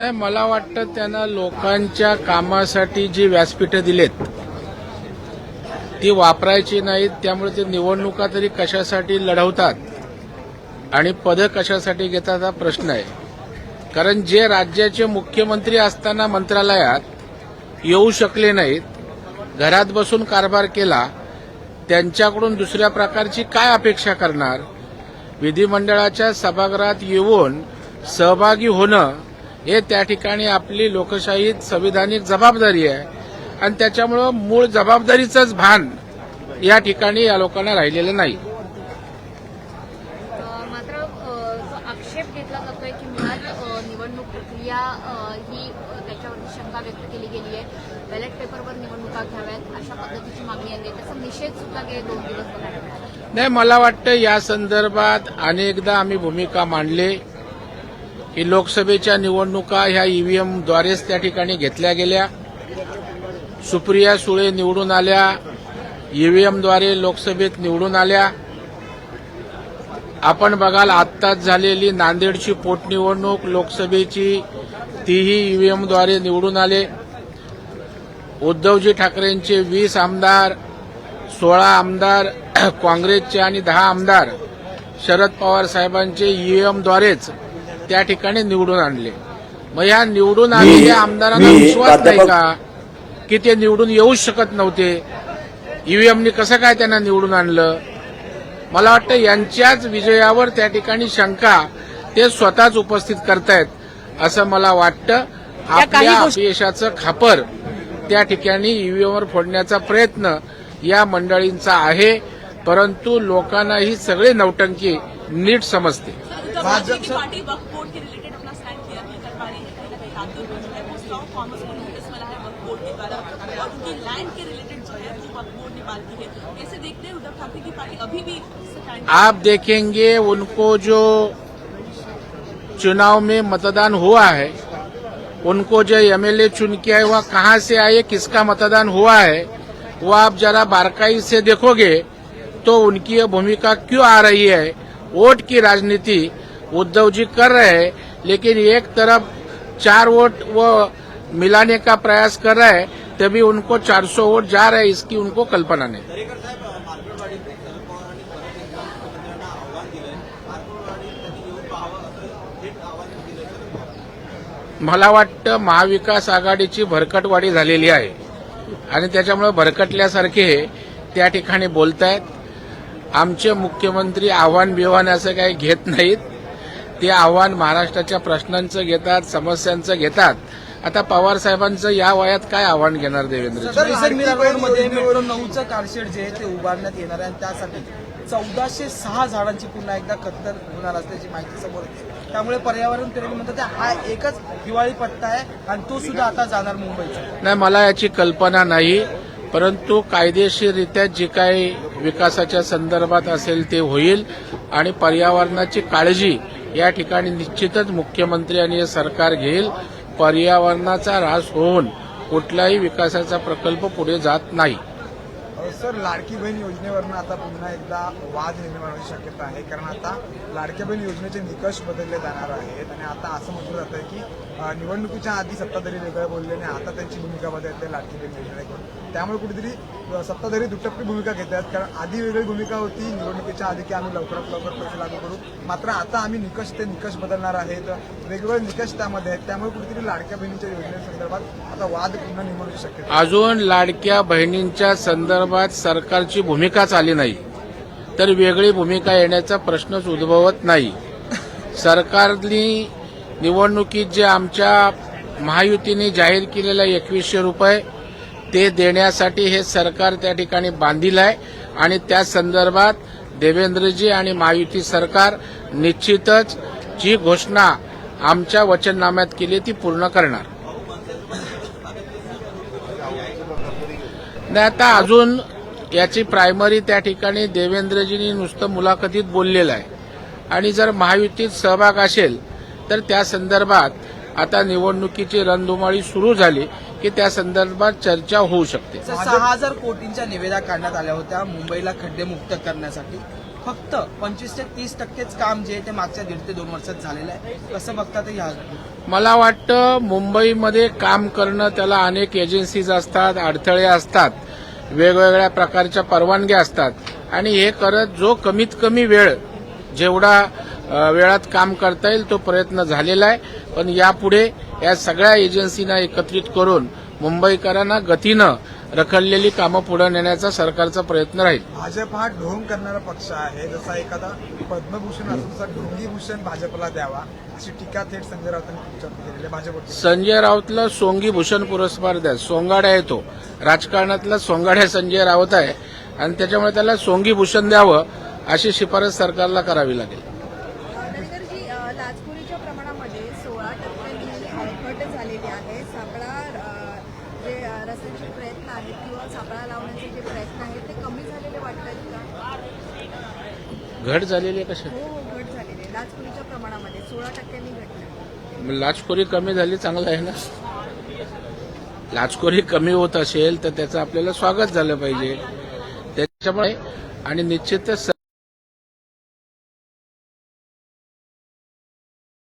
नाही मला वाटतं त्यांना लोकांच्या कामासाठी जी व्यासपीठं दिलेत ती वापरायची नाहीत त्यामुळे ते निवडणुका तरी कशासाठी लढवतात आणि पदं कशासाठी घेतात हा प्रश्न आहे. कारण जे राज्याचे मुख्यमंत्री असताना मंत्रालयात येऊ शकले नाहीत घरात बसून कारभार केला त्यांच्याकडून दुसऱ्या प्रकारची काय अपेक्षा करणार? विधिमंडळाच्या सभागृहात येऊन सहभागी होणं हे त्या ठिकाणी आपली लोकशाही संविधानिक जबाबदारी आहे. आणि त्याच्यामुळं मूळ जबाबदारीचंच भान या ठिकाणी या लोकांना राहिलेलं नाही. मात्र आक्षेप घेतला जातोय की मुळात निवडणूक प्रक्रिया ही त्याच्यावरती शंका व्यक्त केली गेली आहे. बॅलेट पेपरवर निवडणुका घ्याव्यात अशा पद्धतीची मागणी आहे. त्याचा निषेध सुद्धा गेले दोन दिवस नाही मला वाटतं या संदर्भात अनेकदा आम्ही भूमिका मांडले. की लोकसभेच्या निवडणुका ह्या ईव्हीएमद्वारेच त्या ठिकाणी घेतल्या गेल्या. सुप्रिया सुळे निवडून आल्या. ईव्हीएमद्वारे लोकसभेत निवडून आल्या. आपण बघाल आत्ताच झालेली नांदेडची पोटनिवडणूक लोकसभेची तीही ईव्हीएमद्वारे निवडून आले. उद्धवजी ठाकरेंचे वीस आमदार सोळा आमदार काँग्रेसचे आणि दहा आमदार शरद पवार साहेबांचे ईव्हीएमद्वारेच त्या ठिकाणी निवडून आणले. मग या निवडून आलेल्या आमदारांना मी विश्वास नाही का की ते निवडून येऊच शकत नव्हते? ईव्हीएमनी कसं काय त्यांना निवडून आणलं? मला वाटतं यांच्याच विजयावर त्या ठिकाणी शंका ते स्वतःच उपस्थित करतायत असं मला वाटतं. आपल्या अपयशाचं खापर त्या ठिकाणी ईव्हीएमवर फोडण्याचा प्रयत्न या मंडळींचा आहे परंतु लोकांना ही सगळी नौटंकी नीट समजते. भाजपा पार्टी वक्फ बोर्ड के रिलेटेड अपना स्टैंड क्लियर नहीं कर पा रही है। कहीं ना कहीं आगे जो है वो स्ट्रॉन्ग कॉमर्स को नोटिस मिला है वक्फ बोर्ड के द्वारा। और उनकी लैंड के रिलेटेड जो है वो वक्फ बोर्ड निकालती है। कैसे देखते हैं उद्धव ठाकरे की पार्टी अभी भी आप देखेंगे उनको जो चुनाव में मतदान हुआ है उनको जो एमएलए चुन के आए वह कहाँ से आए किसका मतदान हुआ है वो आप जरा बारकाई से देखोगे तो उनकी ये भूमिका क्यों आ रही है? वोट की राजनीति उद्धव जी कर रहे हैं लेकिन एक तरफ चार वोट वो मिलाने का प्रयास कर रहे हैं तभी उनको 400 वोट जा रहे हैं इसकी उनको कल्पना नहीं। मला वाटतं महाविकास आघाडीची भरकटवाडी झालेली आहे. आणि त्याच्यामुळे भरकटल्यासारखे त्या ठिकाणी बोलतायत. आमचे मुख्यमंत्री आव्हान बिव्हान असं काही घेत नाहीत. ते आव्हान महाराष्ट्राच्या प्रश्नांचं घेतात समस्यांचं घेतात. आता पवार साहेबांचं या वयात काय आव्हान घेणार देवेंद्र नऊचं कारशेड जे आहे ते उभारण्यात येणार आहे आणि त्यासाठी चौदाशे सहा झाडांची पुन्हा एकदा कत्तल होणार असल्याची माहिती समोर येते. त्यामुळे पर्यावरण प्रेमी म्हणतात हा एकच हिवाळी पट्टा आहे आणि तो सुद्धा आता जाणार मुंबईचा. नाही मला याची कल्पना नाही परंतु कायदेशीररित्या जे काही विकासाच्या संदर्भात असेल ते होईल आणि पर्यावरणाची काळजी या ठिकाणी निश्चितच मुख्यमंत्री आणि हे सरकार घेईल. पर्यावरणाचा ऱ्हास होऊन कुठलाही विकासाचा प्रकल्प पुढे जात नाही. सर लाडकी बहीण योजनेवरनं आता पुन्हा एकदा वाद निर्माण होण्याची शक्यता आहे. कारण आता लाडक्या बहीण योजनेचे निकष बदलले जाणार आहेत. आणि आता असं म्हटलं जातं आहे की निवडणुकीच्या आधी सत्ताधारी वेगळं बोलले आणि आता त्यांची भूमिका बदलते लाडकी बहीण योजनेकडून. त्यामुळे कुठेतरी सत्ताधारी दुटप्पी भूमिका घेतात कारण आधी वेगळी भूमिका होती. निवडणुकीच्या आधी की आम्ही लवकरात लवकर पैसे लागू करू. मात्र आता आम्ही निकष ते निकष बदलणार आहेत. वेगवेगळे निकष त्यामध्ये आहेत. त्यामुळे कुठेतरी लाडक्या बहिणीच्या योजनेसंदर्भात आता वाद पुन्हा निर्माण शक्यता अजून लाडक्या बहिणींच्या संदर्भात सरकारची भूमिकाच आली नाही. तर वेगळी भूमिका येण्याचा प्रश्नच उद्भवत नाही. सरकारनी निवडणुकीत जे आमच्या महायुतीने जाहीर केलेल्या एकवीसशे रुपये ते देण्यासाठी हे सरकार त्या ठिकाणी बांधील आहे. आणि त्या संदर्भात देवेंद्रजी आणि महायुती सरकार निश्चितच जी घोषणा आमच्या वचननाम्यात केली ती पूर्ण करणार. नाही आता अजून याची प्रायमरी त्या ठिकाणी देवेंद्रजींनी नुसतं मुलाखतीत बोललेलं आहे. आणि जर महायुतीत सहभाग असेल तर त्या संदर्भात आता निवडणुकीची रणधुमाळी सुरू झाली. की त्या संदर्भात चर्चा होऊ शकते. सहा हजार कोटींच्या निविदा काढण्यात आल्या होत्या मुंबईला खड्डे मुक्त करण्यासाठी. फक्त पंचवीस ते तीस टक्केच काम जे आहे ते मागच्या दीड ते दोन वर्षात झालेलं आहे. कसं बघता ते ह्या मला वाटतं मुंबईमध्ये काम करणं त्याला अनेक एजन्सीज असतात अडथळे असतात वेगवेगळ्या प्रकारच्या परवानग्या असतात. आणि हे करत जो कमीत कमी वेळ जेवढा अ, वेळात काम करता येईल तो प्रयत्न झालेला आहे. पण यापुढे या सगळ्या एजन्सीना एकत्रित करून मुंबईकरांना गतीनं रखडलेली कामं पुढे नेण्याचा सरकारचा प्रयत्न राहील. भाजप हा ढोंग करणारा पक्ष आहे. जसा एखादा पद्मभूषण तसा ढोंगीभूषण भाजपला द्यावा अशी टीका थेट संजय राऊतांनी भाजपवरती संजय राऊतला सोंगी भूषण पुरस्कार द्या. सोंगाड्या येतो. राजकारणातला सोंगाड्या संजय राऊत आहे आणि त्याच्यामुळे त्याला सोंगी भूषण द्यावं अशी शिफारस सरकारला करावी लागेल दरेकरजी अ, लाचखोरीच्या प्रमाणामध्ये सोळा टक्क्यांनी घट झालेली आहे सापळा अ, जे अ, रस्त्याचे प्रयत्न आहेत किंवा सापळा लावण्याचे जे प्रयत्न आहेत ते कमी झालेले वाटतात का? घट झालेली आहे कशा हो घट झालेली आहे. लाचखोरीच्या प्रमाणामध्ये सोळा टक्क्यांनी घट झाली. लाचखोरी कमी झाली चांगलं आहे ना? लाचखोरी कमी होत असेल तर त्याचं आपल्याला स्वागत झालं पाहिजे. त्याच्यामुळे आणि निश्चितच